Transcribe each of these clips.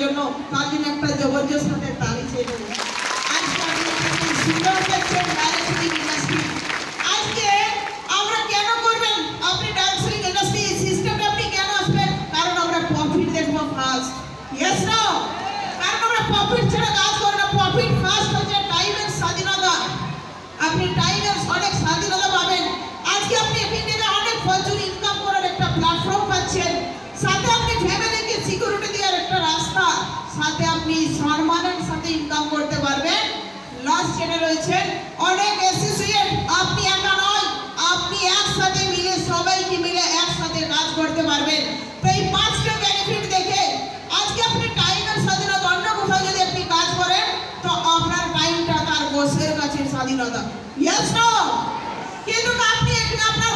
সুযোগের জন্য তার জন্য একটা জবরদস্ত হাতে তালি চেয়ে দেবো আজকে আপনি দেখেন সুন্দর করছেন ডাইরেক্ট ইন্ডাস্ট্রি আজকে আমরা কেন করবেন আপনি ডান্সিং ইন্ডাস্ট্রি সিস্টেমে আপনি কেন আসবেন কারণ আমরা প্রফিট দেখব ফার্স্ট ইয়েস নো কারণ আমরা প্রফিট ছাড়া কাজ করি না প্রফিট ফার্স্ট হচ্ছে টাইমের স্বাধীনতা আপনি টাইমের অনেক স্বাধীনতা পাবেন আজকে আপনি ইনকাম করতে পারবেন। লাস্ট যেটা রয়েছেন অনেক অ্যাসোসিয়েট আপনি একা নয়, আপনি একসাথে মিলে, সবাইকে মিলে একসাথে কাজ করতে পারবেন। তো এই পাঁচটা বেনিফিট দেখে, আজকে আপনি টাইমের স্বাধীনতা, অন্য কোথাও যদি আপনি কাজ করেন, তো আপনার টাইমটা তার বসের কাছে স্বাধীনতা। কিন্তু আপনি আপনার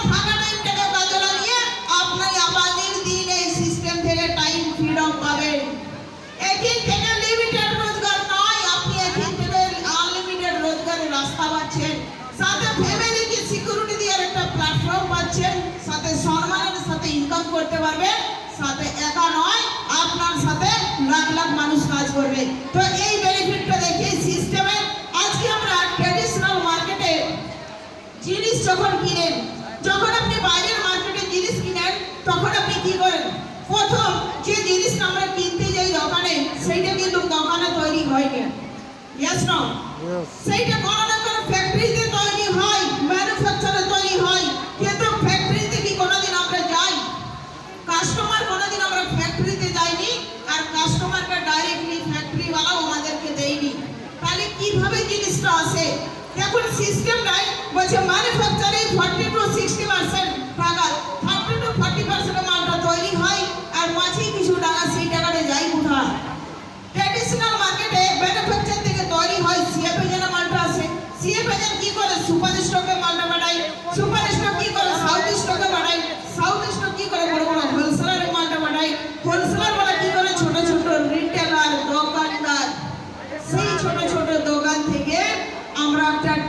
করতে পারবেন সাথে একা নয় আপনার সাথে লাখ লাখ মানুষ কাজ করবে। তো এই বেনিফিটটা দেখে সিস্টেমে আজকে আমরা ট্র্যাডিশনাল মার্কেটে জিনিস যখন কিনেন যখন আপনি বাইরের মার্কেটে জিনিস কিনেন তখন আপনি কি করেন? প্রথম যে জিনিসটা আমরা কিনতে যাই দোকানে সেইটা কিন্তু দোকানে তৈরি হয় না ইয়েস নো সেইটা কোনো না কোনো ফ্যাক্টরিতে তৈরি হয় ম্যানুফ্যাকচারে তৈরি হয় কিন্তু ফ্যাক্টরিতে কি কোনোদিন আমরা যাই কাস্টমার কোনোদিন আমরা ফ্যাক্টরিতে যাইনি আর কাস্টমারকে ডাইরেক্টলি ফ্যাক্টরিওয়ালাও আমাদেরকে দেয়নি তাহলে কীভাবে জিনিসটা আসে দেখুন সিস্টেম নাই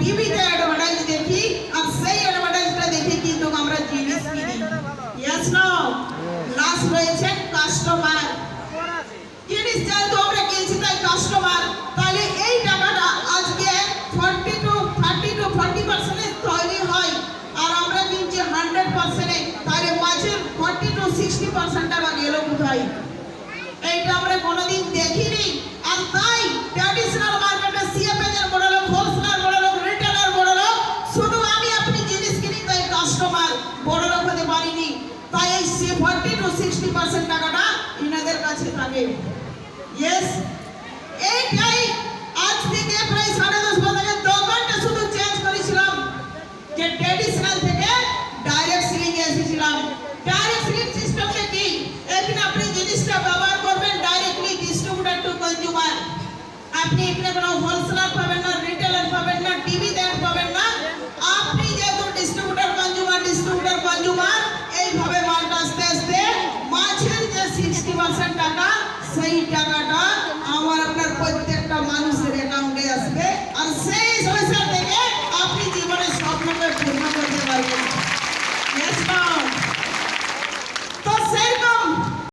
টিভিতে অ্যাডভার্টাইজ দেখি আর সেই অ্যাডভার্টাইজটা দেখে কিন্তু আমরা জিনিস কিনি ইয়েস নো লাস্ট রয়েছে কাস্টমার জিনিস যেহেতু আমরা কিনছি তাই কাস্টমার তাহলে এই টাকাটা আজকে forty two thirty two forty পার্সেন্টে তৈরি হয় আর আমরা কিনছি হান্ড্রেড পার্সেন্টে তাহলে মাঝের ফর্টি টু সিক্সটি পার্সেন্ট টাকা গেল কোথায় এইটা আমরা কোনোদিন দেখিনি আর তাই ট্র্যাডিশনাল তাই এই ফর্টি টু সিক্সটি পার্সেন্ট টাকাটা ইনাদের কাছে থাকে। ইয়েস এইটাই আজ থেকে প্রায় সাড়ে দশ বছর দোকানটা শুধু চেঞ্জ করেছিলাম। যে ট্র্যাডিশনাল থেকে ডাইরেক্ট সিলিং এসেছিলাম। ডাইরেক্ট সিলিং সিস্টেমটা কি? এখানে আপনি জিনিসটা ব্যবহার করবেন ডাইরেক্টলি ডিস্ট্রিবিউটর টু কনজিউমার আপনি এখানে কোনো হোলসেলার পাবেন না রিটেলার পার্সেন্ট টাকা সেই টাকাটা